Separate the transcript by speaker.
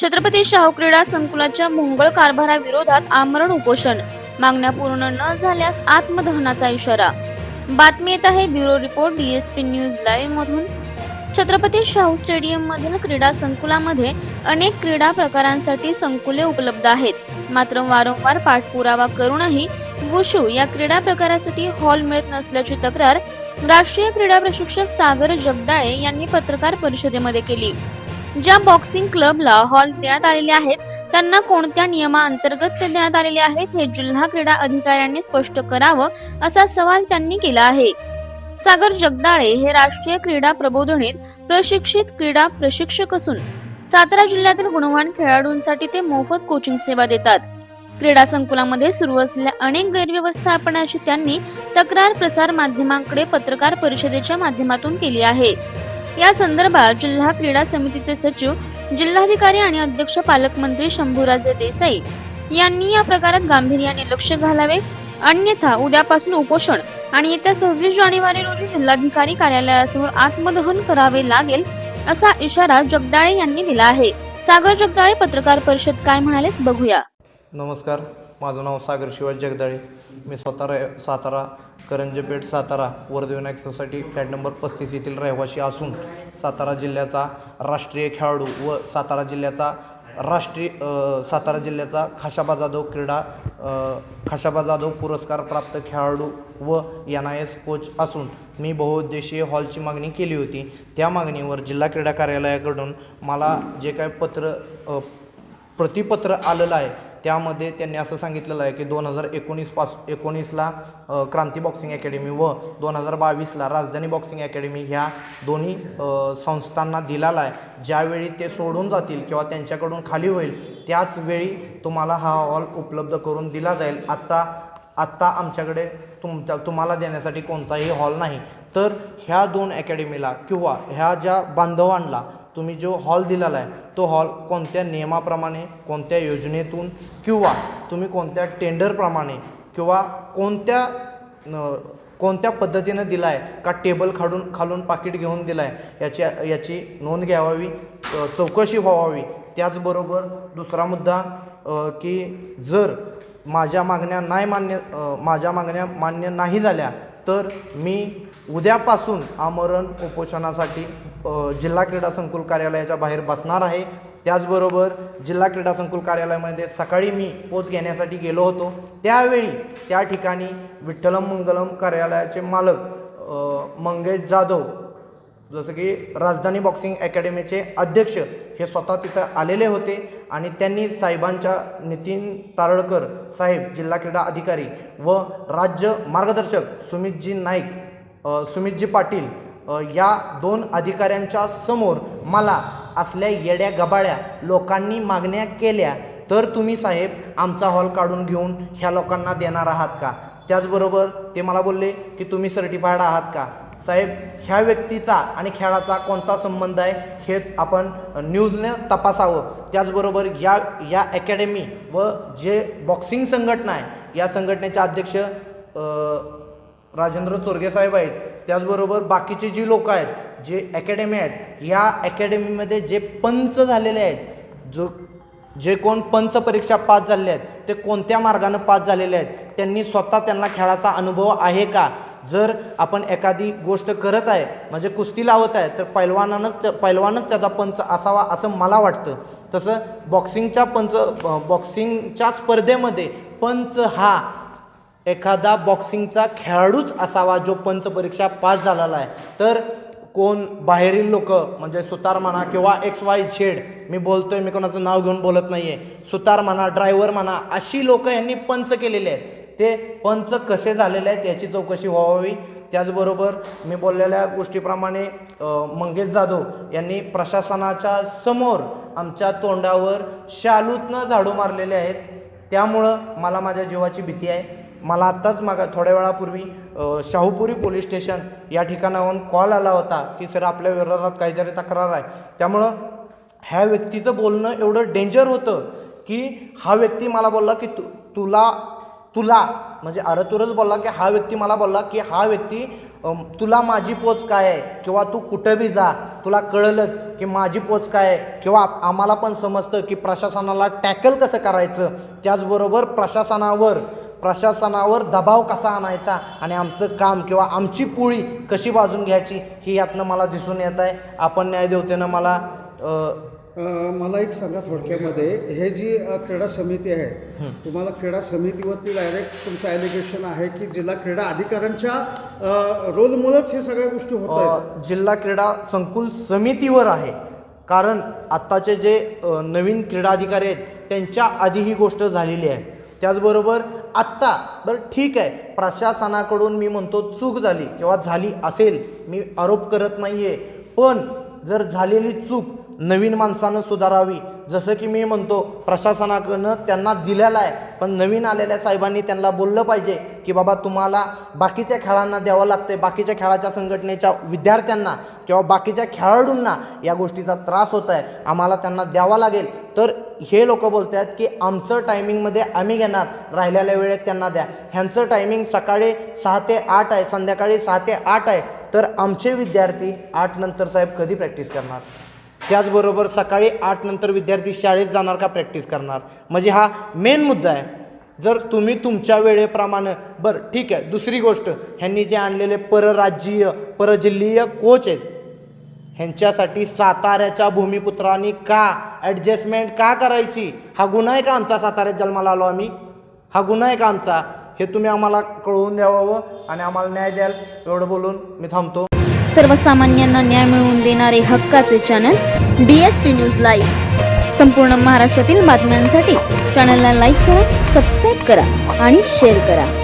Speaker 1: छत्रपती शाहू क्रीडा संकुलाच्या मोंगळ कारभाराविरोधात आमरण उपोषण. मागण्या पूर्ण न झाल्यास आत्मदहनाचा इशारा. बातमी येत आहे bureau report DSP news live मधून छत्रपती शाहू स्टेडियम मधील क्रीडा संकुलामध्ये अनेक क्रीडा प्रकारांसाठी संकुले उपलब्ध आहेत. मात्र वारंवार पाठपुरावा करूनही वुशू या क्रीडा प्रकारासाठी हॉल मिळत नसल्याची तक्रार राष्ट्रीय क्रीडा प्रशिक्षक सागर जगदाळे यांनी पत्रकार परिषदेमध्ये केली. ज्या बॉक्सिंग क्लबला हॉल देण्यात आलेले आहेत त्यांना कोणत्या नियमाअंतर्गत ते देण्यात आलेले आहेत हे जिल्हा क्रीडा अधिकाऱ्यांनी स्पष्ट करावं असा सवाल त्यांनी केला आहे. सागर जगदाळे हे राष्ट्रीय क्रीडा प्रबोधनीत प्रशिक्षित क्रीडा प्रशिक्षक असून सातारा जिल्ह्यातील गुणवान खेळाडूंसाठी ते मोफत कोचिंग सेवा देतात. क्रीडा संकुलामध्ये सुरू असलेल्या अनेक गैरव्यवस्थापनाची त्यांनी तक्रार प्रसार माध्यमांकडे पत्रकार परिषदेच्या माध्यमातून केली आहे. या संदर्भात जिल्हा क्रीडा समितीचे सचिव जिल्हाधिकारी आणि अध्यक्ष पालकमंत्री शंभूराजे देसाई यांनी या प्रकारात गांभीर्याने लक्ष घालावे. अन्यथा उद्यापासून उपोषण आणि येत्या सव्वीस जानेवारी रोजी जिल्हाधिकारी कार्यालयासमोर आत्मदहन करावे लागेल असा इशारा जगदाळे यांनी दिला आहे. सागर जगदाळे पत्रकार परिषद काय म्हणाले बघूया.
Speaker 2: नमस्कार माझं नाव सागर शिवाजी जगदाळे. मी स्वतः Satara Karanjpeth Satara Vardhavinayak society flat number पस्तीस येथील रहिवासी असून सातारा जिल्ह्याचा राष्ट्रीय खेळाडू व सातारा जिल्ह्याचा राष्ट्रीय सातारा जिल्ह्याचा खाशाबा जाधव क्रीडा खाशाबा जाधव पुरस्कार प्राप्त खेळाडू व एन आय एस कोच असून मी बहुउद्देशीय हॉलची मागणी केली होती. त्या मागणीवर जिल्हा क्रीडा कार्यालयाकडून मला जे काय पत्र प्रतिपत्र आलेलं आहे त्यामध्ये त्यांनी असं सांगितलेलं आहे की दोन हजार एकोणीस पास एकोणीसला क्रांती बॉक्सिंग अकॅडमी व दोन हजार बावीसला राजधानी बॉक्सिंग अकॅडमी ह्या दोन्ही संस्थांना दिलेला आहे. ज्यावेळी ते सोडून जातील किंवा त्यांच्याकडून खाली होईल त्याचवेळी तुम्हाला हा हॉल उपलब्ध करून दिला जाईल. आत्ता आत्ता आमच्याकडे तुमच्या तुम्हाला देण्यासाठी कोणताही हॉल नाही. तर ह्या दोन अकॅडमीला किंवा ह्या ज्या बांधवांना तुम्ही जो हॉल दिलेला आहे तो हॉल कोणत्या नियमाप्रमाणे कोणत्या योजनेतून किंवा तुम्ही कोणत्या टेंडरप्रमाणे किंवा कोणत्या कोणत्या पद्धतीनं दिला आहे का टेबल खाडून खालून पाकिट घेऊन दिला आहे याची याची नोंद घ्यावावी चौकशी व्हावावी त्याचबरोबर दुसरा मुद्दा की जर माझ्या मागण्या नाही मान्य माझ्या मागण्या मान्य नाही झाल्या तर मी उद्यापासून आमरण उपोषणासाठी जिल्हा क्रीडा संकुल कार्यालयाच्या बाहेर बसणार आहे. त्याचबरोबर जिल्हा क्रीडा संकुल कार्यालयामध्ये सकाळी मी पोच घेण्यासाठी गेलो होतो. त्यावेळी त्या ठिकाणी विठ्ठलम मंगलम कार्यालयाचे मालक मंगेश जाधव जसं की राजधानी बॉक्सिंग अकॅडमीचे अध्यक्ष हे स्वतः तिथं आलेले होते आणि त्यांनी साहेबांच्या नितीन तारळकर साहेब जिल्हा क्रीडा अधिकारी व राज्य मार्गदर्शक सुमितजी नाईक सुमितजी पाटील या दोन अधिकाऱ्यांच्या समोर मला असल्या येड्या गबाळ्या लोकांनी मागण्या केल्या तर तुम्ही साहेब आमचा हॉल काढून घेऊन ह्या लोकांना देणार आहात का? त्याचबरोबर ते मला बोलले की तुम्ही सर्टिफाईड आहात का? साहेब ह्या व्यक्तीचा आणि खेळाचा कोणता संबंध आहे हे आपण न्यूजने तपासावं. त्याचबरोबर या या अकॅडमी व जे बॉक्सिंग संघटना आहे या संघटनेचे अध्यक्ष राजेंद्र चोरगे साहेब आहेत. त्याचबरोबर बाकीचे जी लोक आहेत जे अकॅडमी आहेत या अकॅडमीमध्ये जे पंच झालेले आहेत जो जे कोण पंच परीक्षा पास झालेले आहेत ते कोणत्या मार्गानं पास झालेले आहेत त्यांनी स्वतः त्यांना खेळाचा अनुभव आहे का? जर आपण एखादी गोष्ट करत आहे म्हणजे कुस्ती लावत आहे तर पैलवानानंच त्या- पैलवानच त्याचा पंच असावा असं मला वाटतं. तसं बॉक्सिंगच्या पंच बॉक्सिंगच्या स्पर्धेमध्ये पंच हा एखादा बॉक्सिंगचा खेळाडूच असावा जो पंच परीक्षा पास झालेला आहे. तर कोण बाहेरील लोक म्हणजे सुतार म्हणा किंवा एक्स वाय झेड मी बोलतोय मी कोणाचं नाव घेऊन बोलत नाही आहे सुतार म्हणा ड्रायव्हर म्हणा अशी लोक यांनी पंच केलेले आहेत. ते पंच कसे झालेले आहेत याची चौकशी व्हावी. त्याचबरोबर मी बोललेल्या गोष्टीप्रमाणे मंगेश जाधव यांनी प्रशासनाच्या समोर आमच्या तोंडावर शालूतनं झाडू मारलेले आहेत. त्यामुळं मला माझ्या जीवाची भीती आहे. मला आत्ताच मागा थोड्या वेळापूर्वी शाहूपुरी पोलीस स्टेशन या ठिकाणाहून कॉल आला होता की सर आपल्या विरोधात काहीतरी तक्रार आहे. त्यामुळं ह्या व्यक्तीचं बोलणं एवढं डेंजर होतं की हा व्यक्ती मला बोलला की तु तुला तुला म्हणजे अरतुरच बोलला की हा व्यक्ती मला बोलला की हा व्यक्ती तुला माझी पोच काय आहे? किंवा तू कुठं बी जा तुला कळलंच की माझी पोच काय आहे? किंवा आम्हाला पण समजतं की प्रशासनाला टॅकल कसं करायचं? त्याचबरोबर प्रशासनावर प्रशासनावर दबाव कसा आणायचा आणि आमचं काम किंवा आमची पोळी कशी बाजून घ्यायची ही यातनं मला दिसून येत आहे. आपण न्यायदेवतेनं मला अ,
Speaker 3: अ, मला एक सांगा थोडक्यामध्ये. हे जी क्रीडा समिती आहे तुम्हाला क्रीडा समितीवरती डायरेक्ट तुमचं ॲलिगेशन आहे की जिल्हा क्रीडा अधिकाऱ्यांच्या रोलमुळेच हे सगळ्या गोष्टी होत आहेत.
Speaker 2: अ, जिल्हा क्रीडा संकुल समितीवर आहे. कारण आत्ताचे जे नवीन क्रीडा अधिकारी आहेत त्यांच्या आधी ही गोष्ट झालेली आहे. त्याचबरोबर आत्ता. बरं ठीक आहे. प्रशासनाकडून मी म्हणतो चूक झाली किंवा झाली असेल मी आरोप करत नाही आहे पण जर झालेली चूक नवीन माणसानं सुधारावी जसं की मी म्हणतो प्रशासनाकडनं त्यांना दिलेला आहे पण नवीन आलेल्या साहेबांनी त्यांना बोललं पाहिजे की बाबा तुम्हाला बाकीच्या खेळांना द्यावं लागते बाकीच्या खेळाच्या संघटनेच्या विद्यार्थ्यांना किंवा बाकीच्या खेळाडूंना या गोष्टीचा त्रास होत आहे आम्हाला त्यांना द्यावा लागेल. तर हे लोक बोलत आहेत की आमचं टायमिंगमध्ये आम्ही घेणार. राहिलेल्या वेळेत त्यांना द्या. ह्यांचं टायमिंग सकाळी सहा ते आठ आहे संध्याकाळी सहा ते आठ आहे. तर आमचे विद्यार्थी आठ नंतर साहेब कधी प्रॅक्टिस करणार? त्याचबरोबर सकाळी आठ नंतर विद्यार्थी शाळेत जाणार का प्रॅक्टिस करणार? म्हणजे हा मेन मुद्दा आहे. जर तुम्ही तुमच्या वेळेप्रमाणे बरं ठीक आहे दुसरी गोष्ट ह्यांनी जे आणलेले परराज्यीय परजिल्हीय कोच आहेत ह्यांच्यासाठी साताऱ्याच्या भूमिपुत्रांनी का ॲडजस्टमेंट का करायची? हा गुन्हा आहे का आमचा? साताऱ्यात जन्माला आलो आम्ही. हा गुन्हा आहे का आमचा? हे तुम्ही आम्हाला कळवून द्यावं आणि आम्हाला न्याय द्याल. एवढं बोलून मी थांबतो.
Speaker 1: सर्वसामान्यांना न्याय मिळवून देणारे हक्काचे channel D S P news live संपूर्ण महाराष्ट्रातील बातम्यांसाठी चॅनलला लाईक करा सबस्क्राईब करा आणि शेअर करा.